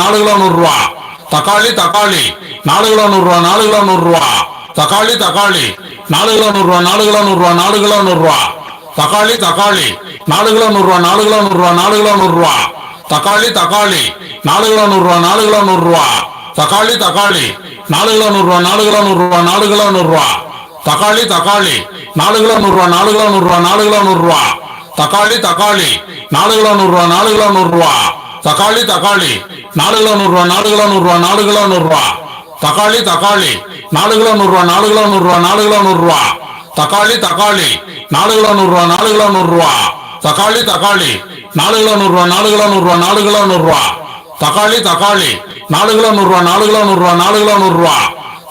நாலு கிலோ நூறுரூவா தக்காளி தக்காளி நாலு கிலோ நூறுரூவா நாலு கிலோ நூறுரூவா தக்காளி தக்காளி நாலு கிலோ நூறுரூவா நாலு கிலோ நூறுரூவா நாலு கிலோ நூறுரூவா தக்காளி தக்காளி நாலு கிலோ நூறுரூவா நாலு கிலோ நூறுரூவா நாலு கிலோ நூறுரூவா தக்காளி தக்காளி நாலு கிலோ நூறுரூவா நாலு கிலோ நூறுரூவா தக்காளி தக்காளி நாலு கிலோ நூறுரூவா நாலு கிலோ நூறுரூவா நாலு கிலோ நூறுரூவா தக்காளி தக்காளி நாலு கிலோ நூறுரூவா நாலு கிலோ நூறுரூவா நாலு கிலோ நூறுரூவா தக்காளி தக்காளி நாலு கிலோ நூறுரூவா நாலு கிலோ நூறுரூவா தக்காளி தக்காளி நாலு கிலோ நூறுரூவா நாலு கிலோ நூறுரூவா நாலு கிலோ நூறுரூவா தக்காளி தக்காளி நாலு கிலோ நூறுரூவா நாலு கிலோ நூறுரூவா நாலு கிலோ நூறுரூவா தக்காளி தக்காளி நாலு கிலோ நூறுரூவா நாலு கிலோ நூறுரூவா தக்காளி தக்காளி நாலு கிலோ நூறுரூவா நாலு கிலோ நூறுரூவா நாலு கிலோ நூறுரூவா தக்காளி தக்காளி நாலு கிலோ நூறுரூவா நாலு கிலோ நூறுரூவா நாலு கிலோ நூறுரூவா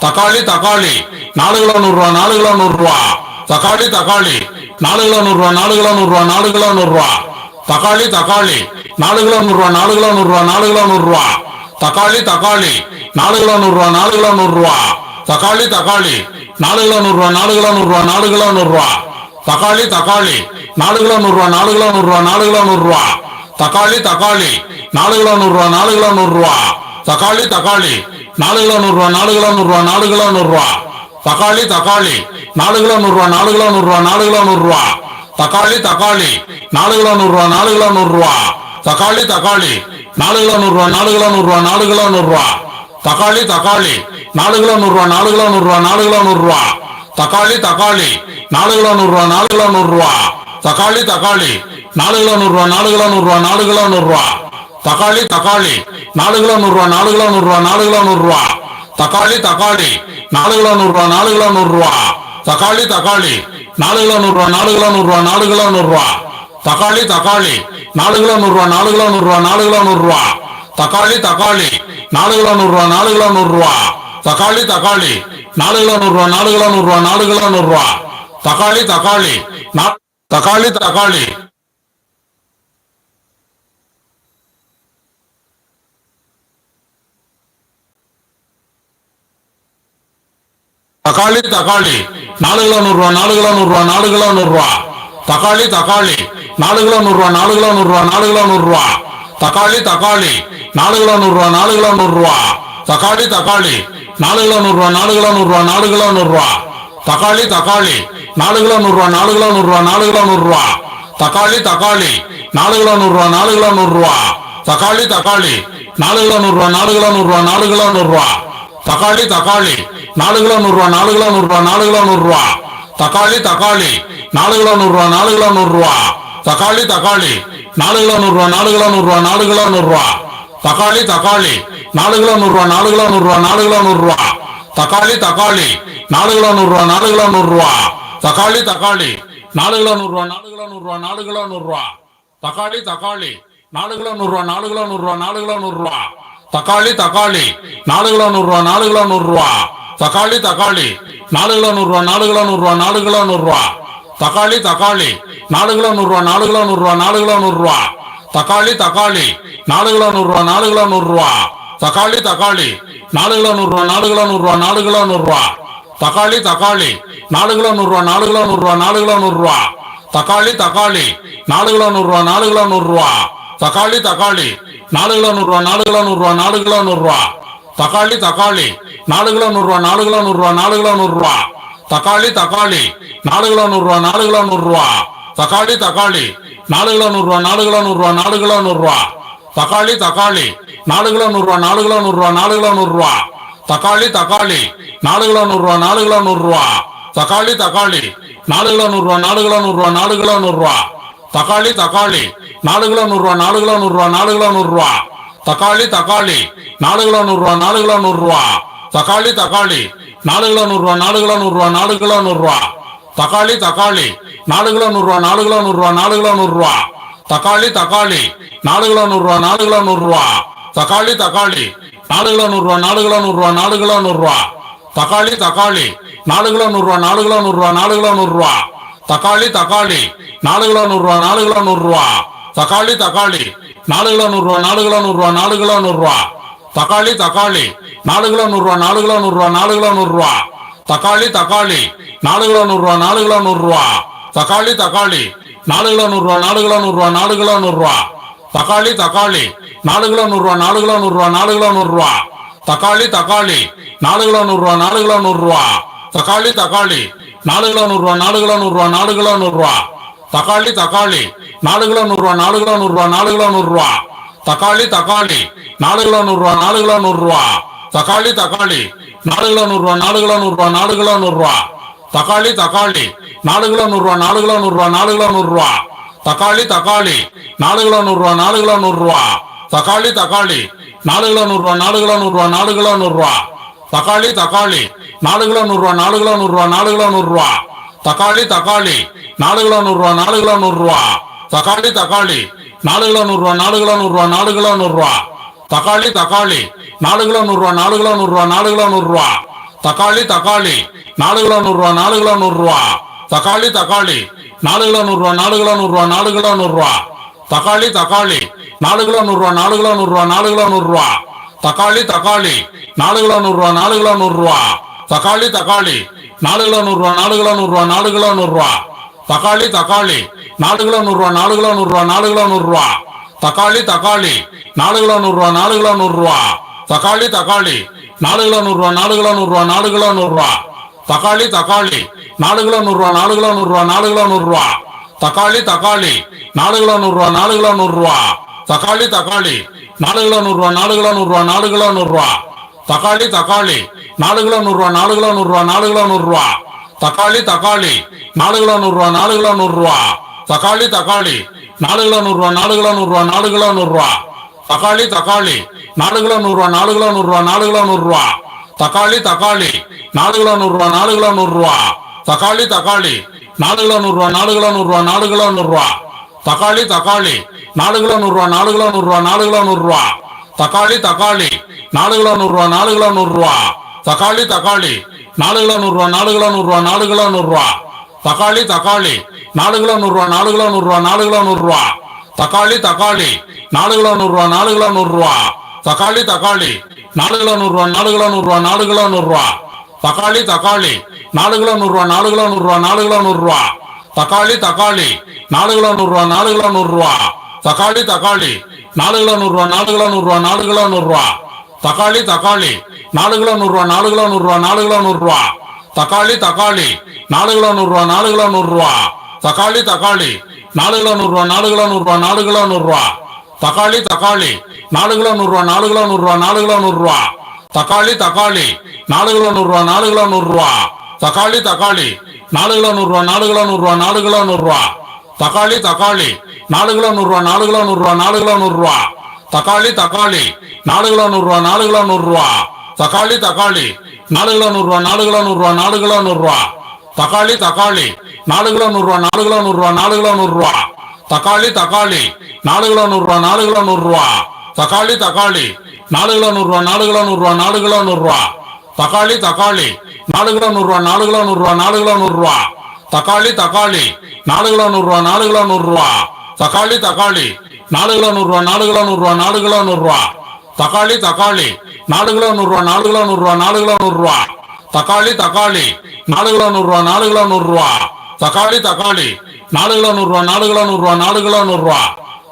தக்காளி தக்காளி நாலு கிலோ நூறுரூவா நாலு கிலோ நூறுரூவா தக்காளி தக்காளி நாலு கிலோ நூறுரூவா நாலு கிலோ நூறுரூவா நாலு கிலோ நூறுரூவா தக்காளி தக்காளி நாலு கிலோ நூறுரூவா நாலு கிலோ நூறுரூவா நாலு கிலோ நூறுரூவா தக்காளி தக்காளி நாலு கிலோ நூறுரூவா நாலு கிலோ நூறுரூவா தக்காளி தக்காளி நாலு கிலோ நூறுரூவா நாலு கிலோ நூறுரூவா நாலு கிலோ நூறுரூவா தக்காளி தக்காளி நாலு கிலோ நூறுரூவா நாலு கிலோ நூறுரூவா நாலு கிலோ நூறுரூவா தக்காளி தக்காளி நாலு கிலோ நூறுரூவா நாலு கிலோ நூறுரூவா தக்காளி தக்காளி நாலு கிலோ நூறுரூவா நாலு கிலோ நூறுரூவா நாலு கிலோ நூறுரூவா தக்காளி தக்காளி நாலு கிலோ நூறுரூவா நாலு கிலோ நூறுரூவா நாலு கிலோ நூறுரூவா தக்காளி தக்காளி நாலு கிலோ நூறுரூவா நாலு கிலோ நூறுரூவா தக்காளி தக்காளி நாலு கிலோ நூறுரூவா நாலு கிலோ நூறுரூவா நாலு கிலோ நூறுரூவா தக்காளி தக்காளி நாலு கிலோ நூறுரூவா நாலு கிலோ நூறுரூவா நாலு கிலோ நூறுரூவா தக்காளி தக்காளி நாலு கிலோ நூறுரூவா நாலு கிலோ நூறுரூவா தக்காளி தக்காளி நாலு கிலோ நூறுரூவா நாலு கிலோ நூறுரூவா நாலு கிலோ நூறுரூவா தக்காளி தக்காளி நாலு கிலோ நூறுரூவா நாலு கிலோ நூறுரூவா நாலு கிலோ நூறுரூவா தக்காளி தக்காளி நாலு கிலோ நூறுரூவா நாலு கிலோ நூறுரூவா தக்காளி தக்காளி நாலு கிலோ நூறுரூவா நாலு கிலோ நூறுரூவா நாலு கிலோ நூறுரூவா தக்காளி தக்காளி நாலு கிலோ நூறுரூவா நாலு கிலோ நூறுரூவா நாலு கிலோ நூறுரூவா தக்காளி தக்காளி நாலு கிலோ நூறுரூவா நாலு கிலோ நூறுரூவா தக்காளி தக்காளி நாலு கிலோ நூறுரூவா நாலு கிலோ நூறுரூவா நாலு கிலோ நூறுரூவா தக்காளி தக்காளி நா- தக்காளி தக்காளி தக்காளி தக்காளி நாலு கிலோ நூறுரூவா நாலு கிலோ நூறுரூவா நாலு கிலோ நூறுரூவா தக்காளி தக்காளி நாலு கிலோ நூறுரூவா நாலு கிலோ நூறுரூவா நாலு கிலோ நூறுரூவா தக்காளி தக்காளி நாலு கிலோ நூறுரூவா நாலு கிலோ நூறுரூவா தக்காளி தக்காளி நாலு கிலோ நூறுரூவா நாலு கிலோ நூறுரூவா நாலு கிலோ நூறுரூவா தக்காளி தக்காளி நாலு கிலோ நூறுரூவா நாலு கிலோ நூறுரூவா நாலு கிலோ நூறுரூவா தக்காளி தக்காளி நாலு கிலோ நூறுரூவா நாலு கிலோ நூறுரூவா தக்காளி தக்காளி நாலு கிலோ நூறுரூவா நாலு கிலோ நூறுரூவா நாலு கிலோ நூறுரூவா தக்காளி தக்காளி நாலு கிலோ நூறுரூவா நாலு கிலோ நூறுரூவா நாலு கிலோ நூறுரூவா தக்காளி தக்காளி நாலு கிலோ நூறுரூவா நாலு கிலோ நூறுரூவா தக்காளி தக்காளி நாலு கிலோ நூறுரூவா நாலு கிலோ நூறுரூவா நாலு கிலோ நூறுரூவா தக்காளி தக்காளி நாலு கிலோ நூறுரூவா நாலு கிலோ நூறுரூவா நாலு கிலோ நூறுரூவா தக்காளி தக்காளி நாலு கிலோ நூறுரூவா நாலு கிலோ நூறுரூவா தக்காளி தக்காளி நாலு கிலோ நூறுரூவா நாலு கிலோ நூறுரூவா நாலு கிலோ நூறுரூவா தக்காளி தக்காளி நாலு கிலோ நூறுரூவா நாலு கிலோ நூறுரூவா நாலு கிலோ நூறுரூவா தக்காளி தக்காளி நாலு கிலோ நூறுரூவா நாலு கிலோ நூறுரூவா தக்காளி தக்காளி நாலு கிலோ நூறுரூவா நாலு கிலோ நூறுரூவா நாலு கிலோ நூறுரூவா தக்காளி தக்காளி நாலு கிலோ நூறுரூவா நாலு கிலோ நூறுரூவா நாலு கிலோ நூறுரூவா தக்காளி தக்காளி நாலு கிலோ நூறுரூவா நாலு கிலோ நூறுரூவா தக்காளி தக்காளி நாலு கிலோ நூறுரூவா நாலு கிலோ நூறுரூவா நாலு கிலோ நூறுரூவா தக்காளி தக்காளி நாலு கிலோ நூறுரூவா நாலு கிலோ நூறுரூவா நாலு கிலோ நூறுரூவா தக்காளி தக்காளி நாலு கிலோ நூறுரூவா நாலு கிலோ நூறுரூவா தக்காளி தக்காளி நாலு கிலோ நூறுரூவா நாலு கிலோ நூறுரூவா நாலு கிலோ நூறுரூவா தக்காளி தக்காளி நாலு கிலோ நூறுரூவா நாலு கிலோ நூறுரூவா நாலு கிலோ நூறுரூவா தக்காளி தக்காளி நாலு கிலோ நூறுரூவா நாலு கிலோ நூறுரூவா தக்காளி தக்காளி நாலு கிலோ நூறுரூவா நாலு கிலோ நூறுரூவா நாலு கிலோ நூறுரூவா தக்காளி தக்காளி நாலு கிலோ நூறுரூவா நாலு கிலோ நூறுரூவா நாலு கிலோ நூறுரூவா தக்காளி தக்காளி நாலு கிலோ நூறுரூவா நாலு கிலோ நூறுரூவா தக்காளி தக்காளி நாலு கிலோ நூறுரூவா நாலு கிலோ நூறுரூவா நாலு கிலோ நூறுரூவா தக்காளி தக்காளி நாலு கிலோ நூறுரூவா நாலு கிலோ நூறுரூவா நாலு கிலோ நூறுரூவா தக்காளி தக்காளி நாலு கிலோ நூறுரூவா நாலு கிலோ நூறுரூவா தக்காளி தக்காளி நாலு கிலோ நூறுரூவா நாலு கிலோ நூறுரூவா நாலு கிலோ நூறுரூவா தக்காளி தக்காளி நாலு கிலோ நூறுரூவா நாலு கிலோ நூறுரூவா நாலு கிலோ நூறுரூவா தக்காளி தக்காளி நாலு கிலோ நூறுரூவா நாலு கிலோ நூறுரூவா தக்காளி தக்காளி நாலு கிலோ நூறுரூவா நாலு கிலோ நூறுரூவா நாலு கிலோ நூறுரூவா தக்காளி தக்காளி நாலு கிலோ நூறுரூவா நாலு கிலோ நூறுரூவா நாலு கிலோ நூறுரூவா தக்காளி தக்காளி நாலு கிலோ நூறுரூவா நாலு கிலோ நூறுரூவா தக்காளி தக்காளி நாலு கிலோ நூறுரூவா நாலு கிலோ நூறுரூவா நாலு கிலோ நூறுரூவா தக்காளி தக்காளி நாலு கிலோ நூறுரூவா நாலு கிலோ நூறுரூவா நாலு கிலோ நூறுரூவா தக்காளி தக்காளி நாலு கிலோ நூறுரூவா நாலு கிலோ நூறுரூவா தக்காளி தக்காளி நாலு கிலோ நூறுரூவா நாலு கிலோ நூறுரூவா நாலு கிலோ நூறுரூவா தக்காளி தக்காளி நாலு கிலோ நூறுரூவா நாலு கிலோ நூறுரூவா நாலு கிலோ நூறுரூவா தக்காளி தக்காளி நாலு கிலோ நூறுரூவா நாலு கிலோ நூறுரூவா தக்காளி தக்காளி நாலு கிலோ நூறுரூவா நாலு கிலோ நூறுரூவா நாலு கிலோ நூறுரூவா தக்காளி தக்காளி நாலு கிலோ நூறுரூவா நாலு கிலோ நூறுரூவா நாலு கிலோ நூறுரூவா தக்காளி தக்காளி நாலு கிலோ நூறுரூவா நாலு கிலோ நூறுரூவா தக்காளி தக்காளி நாலு கிலோ நூறுரூவா நாலு கிலோ நூறுரூவா நாலு கிலோ நூறுரூவா தக்காளி தக்காளி நாலு கிலோ நூறுரூவா நாலு கிலோ நூறுரூவா நாலு கிலோ நூறுரூவா தக்காளி தக்காளி நாலு கிலோ நூறுரூவா நாலு கிலோ நூறுரூவா தக்காளி தக்காளி நாலு கிலோ நூறுரூவா நாலு கிலோ நூறுரூவா நாலு கிலோ நூறுரூவா தக்காளி தக்காளி நாலு கிலோ நூறுரூவா நாலு கிலோ நூறுரூவா நாலு கிலோ நூறுரூவா தக்காளி தக்காளி நாலு கிலோ நூறுரூவா நாலு கிலோ நூறுரூவா தக்காளி தக்காளி நாலு கிலோ நூறுரூவா நாலு கிலோ நூறுரூவா நாலு கிலோ நூறுரூவா தக்காளி தக்காளி நாலு கிலோ நூறுரூவா நாலு கிலோ நூறுரூவா நாலு கிலோ நூறுரூவா தக்காளி தக்காளி நாலு கிலோ நூறுரூவா நாலு கிலோ நூறுரூவா தக்காளி தக்காளி நாலு கிலோ நூறுரூவா நாலு கிலோ நூறுரூவா நாலு கிலோ நூறுரூவா தக்காளி தக்காளி நாலு கிலோ நூறுரூவா நாலு கிலோ நூறுரூவா நாலு கிலோ நூறுரூவா தக்காளி தக்காளி நாலு கிலோ நூறுரூவா நாலு கிலோ நூறுரூவா தக்காளி தக்காளி நாலு கிலோ நூறுரூவா நாலு கிலோ நூறுரூவா நாலு கிலோ நூறுரூவா தக்காளி தக்காளி நாலு கிலோ நூறுரூவா நாலு கிலோ நூறுரூவா நாலு கிலோ நூறுரூவா தக்காளி தக்காளி நாலு கிலோ நூறுரூவா நாலு கிலோ நூறுரூவா தக்காளி தக்காளி நாலு கிலோ நூறுரூவா நாலு கிலோ நூறுரூவா நாலு கிலோ நூறுரூவா தக்காளி தக்காளி நாலு கிலோ நூறுரூவா நாலு கிலோ நூறுரூவா நாலு கிலோ நூறுரூவா தக்காளி தக்காளி நாலு கிலோ நூறுரூவா நாலு கிலோ நூறுரூவா தக்காளி தக்காளி நாலு கிலோ நூறுரூவா நாலு கிலோ நூறுரூவா நாலு கிலோ நூறுரூவா தக்காளி தக்காளி நாலு கிலோ நூறுரூவா நாலு கிலோ நூறுரூவா நாலு கிலோ நூறுரூவா தக்காளி தக்காளி நாலு கிலோ நூறுரூவா நாலு கிலோ நூறுரூவா தக்காளி தக்காளி நாலு கிலோ நூறுரூவா நாலு கிலோ நூறுரூவா நாலு கிலோ நூறுரூவா தக்காளி தக்காளி நாலு கிலோ நூறுரூவா நாலு கிலோ நூறுரூவா நாலு கிலோ நூறுரூவா தக்காளி தக்காளி நாலு கிலோ நூறுரூவா நாலு கிலோ நூறுரூவா தக்காளி தக்காளி நாலு கிலோ நூறுரூவா நாலு கிலோ நூறுரூவா நாலு கிலோ நூறுரூவா தக்காளி தக்காளி நாலு கிலோ நூறுரூவா நாலு கிலோ நூறுரூவா நாலு கிலோ நூறுரூவா தக்காளி தக்காளி நாலு கிலோ நூறுரூவா நாலு கிலோ நூறுரூவா தக்காளி தக்காளி நாலு கிலோ நூறுரூவா நாலு கிலோ நூறுரூவா நாலு கிலோ நூறுரூவா தக்காளி தக்காளி நாலு கிலோ நூறுரூவா நாலு கிலோ நூறுரூவா நாலு கிலோ நூறுரூவா தக்காளி தக்காளி நாலு கிலோ நூறுரூவா நாலு கிலோ நூறுரூவா தக்காளி தக்காளி நாலு கிலோ நூறுரூவா நாலு கிலோ நூறுரூவா நாலு கிலோ நூறுரூவா தக்காளி தக்காளி நாலு கிலோ நூறுரூவா நாலு கிலோ நூறுரூவா நாலு கிலோ நூறுரூவா தக்காளி தக்காளி நாலு கிலோ நூறுரூவா நாலு கிலோ நூறுரூவா தக்காளி தக்காளி நாலு கிலோ நூறுரூவா நாலு கிலோ நூறுரூவா நாலு கிலோ நூறுரூவா தக்காளி தக்காளி நாலு கிலோ நூறுரூவா நாலு கிலோ நூறுரூவா நாலு கிலோ நூறுரூவா தக்காளி தக்காளி நாலு கிலோ நூறுரூவா நாலு கிலோ நூறுரூவா தக்காளி தக்காளி நாலு கிலோ நூறுரூவா நாலு கிலோ நூறுரூவா நாலு கிலோ நூறுரூவா தக்காளி தக்காளி நாலு கிலோ நூறுரூவா நாலு கிலோ நூறுரூவா நாலு கிலோ நூறுரூவா தக்காளி தக்காளி நாலு கிலோ நூறுரூவா நாலு கிலோ நூறுரூவா தக்காளி தக்காளி நாலு கிலோ நூறுரூவா நாலு கிலோ நூறுரூவா நாலு கிலோ நூறுரூவா தக்காளி தக்காளி நாலு கிலோ நூறுரூவா நாலு கிலோ நூறுரூவா நாலு கிலோ நூறுரூவா தக்காளி தக்காளி நாலு கிலோ நூறுரூவா நாலு கிலோ நூறுரூவா தக்காளி தக்காளி நாலு கிலோ நூறுரூவா நாலு கிலோ நூறுரூவா நாலு கிலோ நூறுரூவா தக்காளி தக்காளி நாலு கிலோ நூறுரூவா நாலு கிலோ நூறுரூவா நாலு கிலோ நூறுரூவா தக்காளி தக்காளி நாலு கிலோ நூறுரூவா நாலு கிலோ நூறுரூவா தக்காளி தக்காளி நாலு கிலோ நூறுரூவா நாலு கிலோ நூறுரூவா நாலு கிலோ நூறுரூவா தக்காளி தக்காளி நாலு கிலோ நூறுரூவா நாலு கிலோ நூறுரூவா நாலு கிலோ நூறுரூவா தக்காளி தக்காளி நாலு கிலோ நூறுரூவா நாலு கிலோ நூறுரூவா தக்காளி தக்காளி நாலு கிலோ நூறுரூவா நாலு கிலோ நூறுரூவா நாலு கிலோ நூறுரூவா தக்காளி தக்காளி நாலு கிலோ நூறுரூவா நாலு கிலோ நூறுரூவா நாலு கிலோ நூறுரூவா தக்காளி தக்காளி நாலு கிலோ நூறுரூவா நாலு கிலோ நூறுரூவா தக்காளி தக்காளி நாலு கிலோ நூறுரூவா நாலு கிலோ நூறுரூவா நாலு கிலோ நூறுரூவா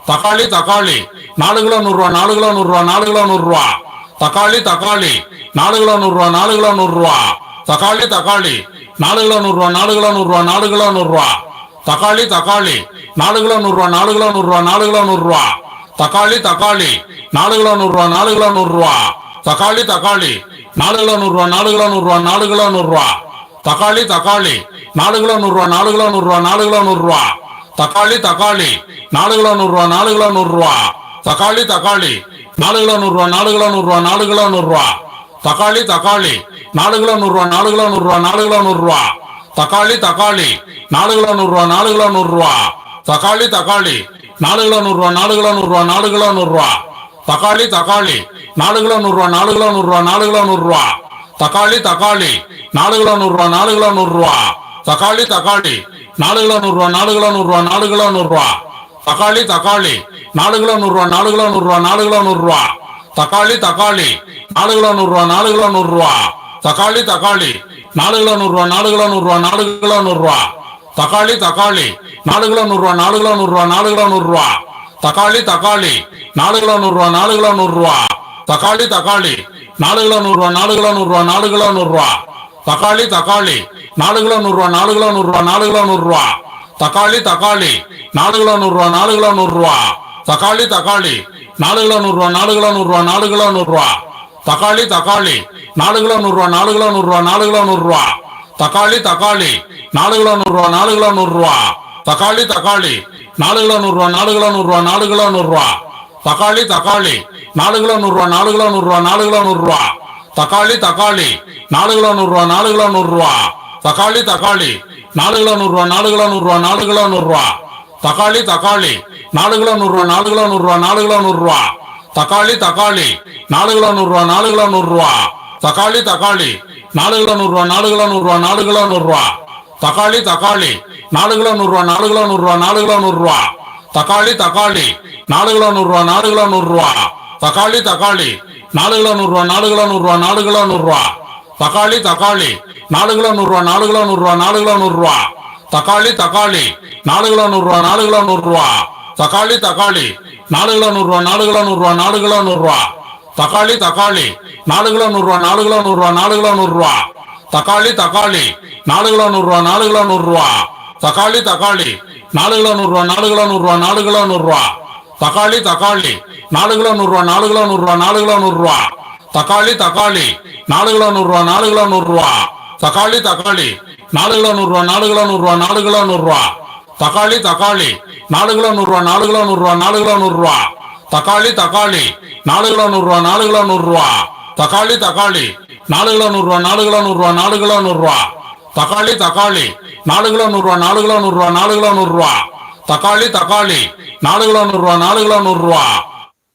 தக்காளி தக்காளி நாலு கிலோ நூறுரூவா நாலு கிலோ நூறுரூவா நாலு கிலோ நூறுரூவா தக்காளி தக்காளி நாலு கிலோ நூறுரூவா நாலு கிலோ நூறுரூவா தக்காளி தக்காளி நாலு கிலோ நூறுரூவா நாலு கிலோ நூறுரூவா நாலு கிலோ நூறுரூவா தக்காளி தக்காளி நாலு கிலோ நூறுரூவா நாலு கிலோ நூறுரூவா நாலு கிலோ நூறுரூவா தக்காளி தக்காளி நாலு கிலோ நூறுரூவா நாலு கிலோ நூறுரூவா தக்காளி தக்காளி நாலு கிலோ நூறுரூவா நாலு கிலோ நூறுரூவா நாலு கிலோ நூறுரூவா தக்காளி தக்காளி நாலு கிலோ நூறுரூவா நாலு கிலோ நூறுரூவா நாலு கிலோ நூறுரூவா தக்காளி தக்காளி நாலு கிலோ நூறுரூவா நாலு கிலோ நூறுரூவா தக்காளி தக்காளி நாலு கிலோ நூறுரூவா நாலு கிலோ நூறுரூவா நாலு கிலோ நூறுரூவா தக்காளி தக்காளி நாலு கிலோ நூறுரூவா நாலு கிலோ நூறுரூவா நாலு கிலோ நூறுரூவா தக்காளி தக்காளி நாலு கிலோ நூறுரூவா நாலு கிலோ நூறுரூவா தக்காளி தக்காளி நாலு கிலோ நூறுரூவா நாலு கிலோ நூறுரூவா நாலு கிலோ நூறுரூவா தக்காளி தக்காளி நாலு கிலோ நூறுரூவா நாலு கிலோ நூறுரூவா நாலு கிலோ நூறுரூவா தக்காளி தக்காளி நாலு கிலோ நூறுரூவா நாலு கிலோ நூறுரூவா தக்காளி தக்காளி நாலு கிலோ நூறுரூவா நாலு கிலோ நூறுரூவா நாலு கிலோ நூறுரூவா தக்காளி தக்காளி நாலு கிலோ நூறுரூவா நாலு கிலோ நூறுரூவா நாலு கிலோ நூறுரூவா தக்காளி தக்காளி நாலு கிலோ நூறுரூவா நாலு கிலோ நூறுரூவா தக்காளி தக்காளி நாலு கிலோ நூறுரூவா நாலு கிலோ நூறுரூவா நாலு கிலோ நூறுரூவா தக்காளி தக்காளி நாலு கிலோ நூறுரூவா நாலு கிலோ நூறுரூவா நாலு கிலோ நூறுரூவா தக்காளி தக்காளி நாலு கிலோ நூறுரூவா நாலு கிலோ நூறுரூவா தக்காளி தக்காளி நாலு கிலோ நூறுரூவா நாலு கிலோ நூறுரூவா நாலு கிலோ நூறுரூவா தக்காளி தக்காளி நாலு கிலோ நூறுரூவா நாலு கிலோ நூறுரூவா நாலு கிலோ நூறுரூவா தக்காளி தக்காளி நாலு கிலோ நூறுரூவா நாலு கிலோ நூறுரூவா தக்காளி தக்காளி நாலு கிலோ நூறுரூவா நாலு கிலோ நூறுரூவா நாலு கிலோ நூறுரூவா தக்காளி தக்காளி நாலு கிலோ நூறுரூவா நாலு கிலோ நூறுரூவா நாலு கிலோ நூறுரூவா தக்காளி தக்காளி நாலு கிலோ நூறுரூவா நாலு கிலோ நூறுரூவா தக்காளி தக்காளி நாலு கிலோ நூறுரூவா நாலு கிலோ நூறுரூவா நாலு கிலோ நூறுரூவா தக்காளி தக்காளி நாலு கிலோ நூறுரூவா நாலு கிலோ நூறுரூவா நாலு கிலோ நூறுரூவா தக்காளி தக்காளி நாலு கிலோ நூறுரூவா நாலு கிலோ நூறுரூவா தக்காளி தக்காளி நாலு கிலோ நூறுரூவா நாலு கிலோ நூறுரூவா நாலு கிலோ நூறுரூவா தக்காளி தக்காளி நாலு கிலோ நூறுரூவா நாலு கிலோ நூறுரூவா நாலு கிலோ நூறுரூவா தக்காளி தக்காளி நாலு கிலோ நூறுரூவா நாலு கிலோ நூறுரூவா தக்காளி தக்காளி நாலு கிலோ நூறுரூவா நாலு கிலோ நூறுரூவா நாலு கிலோ நூறுரூவா தக்காளி தக்காளி நாலு கிலோ நூறுரூவா நாலு கிலோ நூறுரூவா நாலு கிலோ நூறுரூவா தக்காளி தக்காளி நாலு கிலோ நூறுரூவா நாலு கிலோ நூறுரூவா தக்காளி தக்காளி நாலு கிலோ நூறுரூவா நாலு கிலோ நூறுரூவா நாலு கிலோ நூறுரூவா தக்காளி தக்காளி நாலு கிலோ நூறுரூவா நாலு கிலோ நூறுரூவா நாலு கிலோ நூறுரூவா தக்காளி தக்காளி நாலு கிலோ நூறுரூவா நாலு கிலோ நூறுரூவா தக்காளி தக்காளி நாலு கிலோ நூறுரூவா நாலு கிலோ நூறுரூவா நாலு கிலோ நூறுரூவா தக்காளி தக்காளி நாலு கிலோ நூறுரூவா நாலு கிலோ நூறுரூவா நாலு கிலோ நூறுரூவா தக்காளி தக்காளி நாலு கிலோ நூறுரூவா நாலு கிலோ நூறுரூவா தக்காளி தக்காளி நாலு கிலோ நூறுரூவா நாலு கிலோ நூறுரூவா நாலு கிலோ நூறுரூவா தக்காளி தக்காளி நாலு கிலோ நூறுரூவா நாலு கிலோ நூறுரூவா நாலு கிலோ நூறுரூவா தக்காளி தக்காளி நாலு கிலோ நூறுரூவா நாலு கிலோ நூறுரூவா தக்காளி தக்காளி நாலு கிலோ நூறுரூவா நாலு கிலோ நூறுரூவா நாலு கிலோ நூறுரூவா தக்காளி தக்காளி நாலு கிலோ நூறுரூவா நாலு கிலோ நூறுரூவா நாலு கிலோ நூறுரூவா தக்காளி தக்காளி நாலு கிலோ நூறுரூவா நாலு கிலோ நூறுரூவா தக்காளி தக்காளி நாலு கிலோ நூறுரூவா நாலு கிலோ நூறுரூவா நாலு கிலோ நூறுரூவா தக்காளி தக்காளி நாலு கிலோ நூறுரூவா நாலு கிலோ நூறுரூவா நாலு கிலோ நூறுரூவா தக்காளி தக்காளி நாலு கிலோ நூறுரூவா நாலு கிலோ நூறுரூவா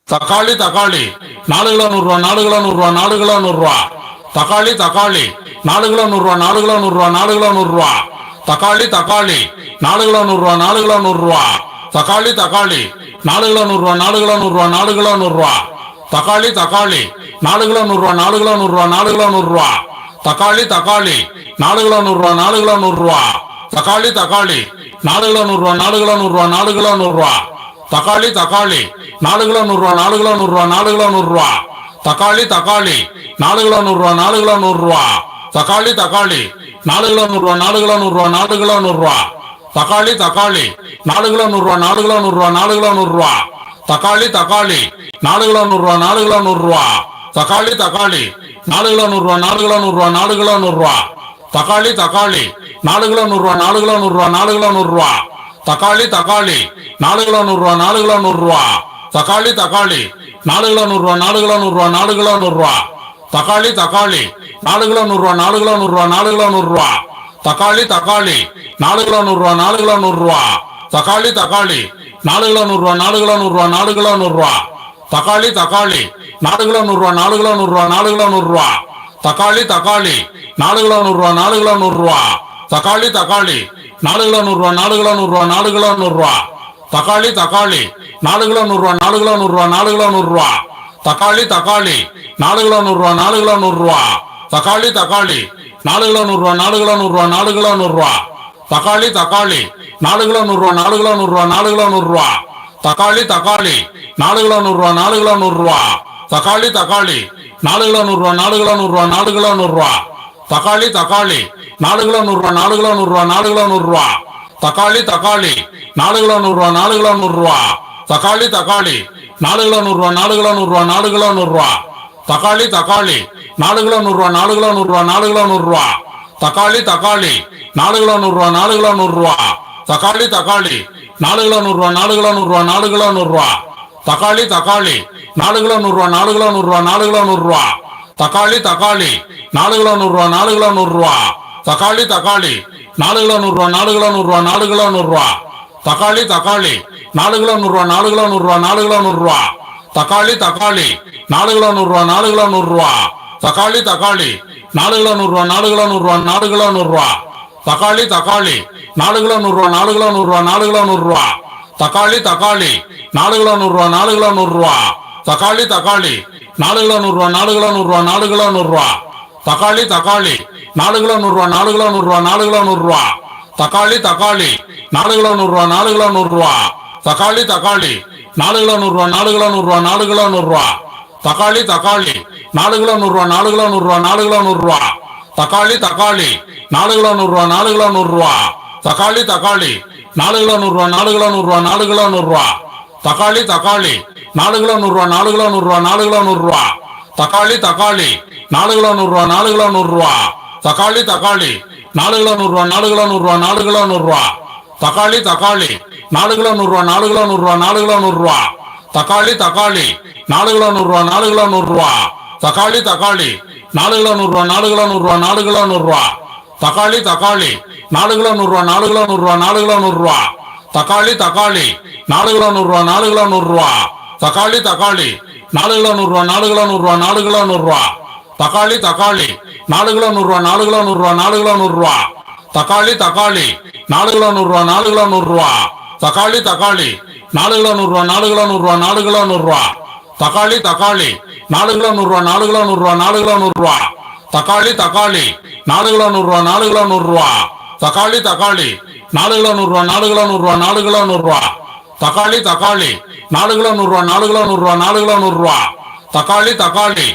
தக்காளி தக்காளி நாலு கிலோ நூறுரூவா நாலு கிலோ நூறுரூவா நாலு கிலோ நூறுரூவா தக்காளி தக்காளி நாலு கிலோ நூறுரூவா நாலு கிலோ நூறுரூவா நாலு கிலோ நூறுரூவா தக்காளி தக்காளி நாலு கிலோ நூறுரூவா நாலு கிலோ நூறுரூவா தக்காளி தக்காளி நாலு கிலோ நூறுரூவா நாலு கிலோ நூறுரூவா நாலு கிலோ நூறுரூவா தக்காளி தக்காளி நாலு கிலோ நூறுரூவா நாலு கிலோ நூறுரூவா நாலு கிலோ நூறுரூவா தக்காளி தக்காளி நாலு கிலோ நூறுரூவா நாலு கிலோ நூறுரூவா தக்காளி தக்காளி நாலு கிலோ நூறுரூவா நாலு கிலோ நூறுரூவா நாலு கிலோ நூறுரூவா தக்காளி தக்காளி நாலு கிலோ நூறுரூவா நாலு கிலோ நூறுரூவா நாலு கிலோ நூறுரூவா தக்காளி தக்காளி நாலு கிலோ நூறுரூவா நாலு கிலோ நூறுரூவா தக்காளி தக்காளி நாலு கிலோ நூறுரூவா நாலு கிலோ நூறுரூவா நாலு கிலோ நூறுரூவா தக்காளி தக்காளி நாலு கிலோ நூறுரூவா நாலு கிலோ நூறுரூவா நாலு கிலோ நூறுரூவா தக்காளி தக்காளி நாலு கிலோ நூறுரூவா நாலு கிலோ நூறுரூவா தக்காளி தக்காளி நாலு கிலோ நூறுரூவா நாலு கிலோ நூறுரூவா நாலு கிலோ நூறுரூவா தக்காளி தக்காளி நாலு கிலோ நூறுரூவா நாலு கிலோ நூறுரூவா நாலு கிலோ நூறுரூவா தக்காளி தக்காளி நாலு கிலோ நூறுரூவா நாலு கிலோ நூறுரூவா தக்காளி தக்காளி நாலு கிலோ நூறுரூவா நாலு கிலோ நூறுரூவா நாலு கிலோ நூறுரூவா தக்காளி தக்காளி நாலு கிலோ நூறுரூவா நாலு கிலோ நூறுரூவா நாலு கிலோ நூறுரூவா தக்காளி தக்காளி நாலு கிலோ நூறுரூவா நாலு கிலோ நூறுரூவா தக்காளி தக்காளி நாலு கிலோ நூறுரூவா நாலு கிலோ நூறுரூவா நாலு கிலோ நூறுரூவா தக்காளி தக்காளி நாலு கிலோ நூறுரூவா நாலு கிலோ நூறுரூவா நாலு கிலோ நூறுரூவா தக்காளி தக்காளி நாலு கிலோ நூறுரூவா நாலு கிலோ நூறுரூவா தக்காளி தக்காளி நாலு கிலோ நூறுரூவா நாலு கிலோ நூறுரூவா நாலு கிலோ நூறுரூவா தக்காளி தக்காளி நாலு கிலோ நூறுரூவா நாலு கிலோ நூறுரூவா நாலு கிலோ நூறுரூவா தக்காளி தக்காளி நாலு கிலோ நூறுரூவா நாலு கிலோ நூறுரூவா தக்காளி தக்காளி நாலு கிலோ நூறுரூவா நாலு கிலோ நூறுரூவா நாலு கிலோ நூறுரூவா தக்காளி தக்காளி நாலு கிலோ நூறுரூவா நாலு கிலோ நூறுரூவா நாலு கிலோ நூறுரூவா தக்காளி தக்காளி நாலு கிலோ நூறுரூவா நாலு கிலோ நூறுரூவா தக்காளி தக்காளி நாலு கிலோ நூறுரூவா நாலு கிலோ நூறுரூவா நாலு கிலோ நூறுரூவா தக்காளி தக்காளி நாலு கிலோ நூறுரூவா நாலு கிலோ நூறுரூவா நாலு கிலோ நூறுரூவா தக்காளி தக்காளி நாலு கிலோ நூறுரூவா நாலு கிலோ நூறுரூவா தக்காளி தக்காளி நாலு கிலோ நூறுரூவா நாலு கிலோ நூறுரூவா நாலு கிலோ நூறுரூவா தக்காளி தக்காளி நாலு கிலோ நூறுரூவா நாலு கிலோ நூறுரூவா நாலு கிலோ நூறுரூவா தக்காளி தக்காளி நாலு கிலோ நூறுரூவா நாலு கிலோ நூறுரூவா தக்காளி தக்காளி நாலு கிலோ நூறுரூவா நாலு கிலோ நூறுரூவா நாலு கிலோ நூறுரூவா தக்காளி தக்காளி நாலு கிலோ நூறுரூவா நாலு கிலோ நூறுரூவா நாலு கிலோ நூறுரூவா தக்காளி தக்காளி நாலு கிலோ நூறுரூவா நாலு கிலோ நூறுரூவா தக்காளி தக்காளி நாலு கிலோ நூறுரூவா நாலு கிலோ நூறுரூவா நாலு கிலோ நூறுரூவா தக்காளி தக்காளி நாலு கிலோ நூறுரூவா நாலு கிலோ நூறுரூவா நாலு கிலோ நூறுரூவா தக்காளி தக்காளி நாலு கிலோ நூறுரூவா நாலு கிலோ நூறுரூவா தக்காளி தக்காளி நாலு கிலோ நூறுரூவா நாலு கிலோ நூறுரூவா நாலு கிலோ நூறுரூவா தக்காளி தக்காளி நாலு கிலோ நூறுரூவா நாலு கிலோ நூறுரூவா நாலு கிலோ நூறுரூவா தக்காளி தக்காளி நாலு கிலோ நூறுரூவா நாலு கிலோ நூறுரூவா தக்காளி தக்காளி நாலு கிலோ நூறுரூவா நாலு கிலோ நூறுரூவா நாலு கிலோ நூறுரூவா தக்காளி தக்காளி நாலு கிலோ நூறுரூவா நாலு கிலோ நூறுரூவா நாலு கிலோ நூறுரூவா தக்காளி தக்காளி நாலு கிலோ நூறுரூவா நாலு கிலோ நூறுரூவா தக்காளி தக்காளி நாலு கிலோ நூறுரூவா நாலு கிலோ நூறுரூவா நாலு கிலோ நூறுரூவா தக்காளி தக்காளி நாலு கிலோ நூறுரூவா நாலு கிலோ நூறுரூவா நாலு கிலோ நூறுரூவா தக்காளி தக்காளி நாலு கிலோ நூறுரூவா நாலு கிலோ நூறுரூவா தக்காளி தக்காளி நாலு கிலோ நூறுரூவா நாலு கிலோ நூறுரூவா நாலு கிலோ நூறுரூவா தக்காளி தக்காளி நாலு கிலோ நூறுரூவா நாலு கிலோ நூறுரூவா நாலு கிலோ நூறுரூவா தக்காளி தக்காளி நாலு கிலோ நூறுரூவா நாலு கிலோ நூறுரூவா தக்காளி தக்காளி நாலு கிலோ நூறுரூவா நாலு கிலோ நூறுரூவா நாலு கிலோ நூறுரூவா தக்காளி தக்காளி நாலு கிலோ நூறுரூவா நாலு கிலோ நூறுரூவா நாலு கிலோ நூறுரூவா தக்காளி தக்காளி நாலு கிலோ நூறுரூவா நாலு கிலோ நூறுரூவா தக்காளி தக்காளி நாலு கிலோ நூறுரூவா நாலு கிலோ நூறுரூவா நாலு கிலோ நூறுரூவா தக்காளி தக்காளி நாலு கிலோ நூறுரூவா நாலு கிலோ நூறுரூவா நாலு கிலோ நூறுரூவா தக்காளி தக்காளி நாலு கிலோ நூறுரூவா நாலு கிலோ நூறுரூவா தக்காளி தக்காளி நாலு கிலோ நூறுரூவா நாலு கிலோ நூறுரூவா நாலு கிலோ நூறுரூவா தக்காளி தக்காளி நாலு கிலோ நூறுரூவா நாலு கிலோ நூறுரூவா நாலு கிலோ நூறுரூவா தக்காளி தக்காளி நாலு கிலோ நூறுரூவா நாலு கிலோ நூறுரூவா தக்காளி தக்காளி நாலு கிலோ நூறுரூவா நாலு கிலோ நூறுரூவா நாலு கிலோ நூறுரூவா தக்காளி தக்காளி நாலு கிலோ நூறுரூவா நாலு கிலோ நூறுரூவா நாலு கிலோ நூறுரூவா தக்காளி தக்காளி நாலு கிலோ நூறுரூவா நாலு கிலோ நூறுரூவா தக்காளி தக்காளி நாலு கிலோ நூறுரூவா நாலு கிலோ நூறுரூவா நாலு கிலோ நூறுரூவா தக்காளி தக்காளி நாலு கிலோ நூறுரூவா நாலு கிலோ நூறுரூவா நாலு கிலோ நூறுரூவா தக்காளி தக்காளி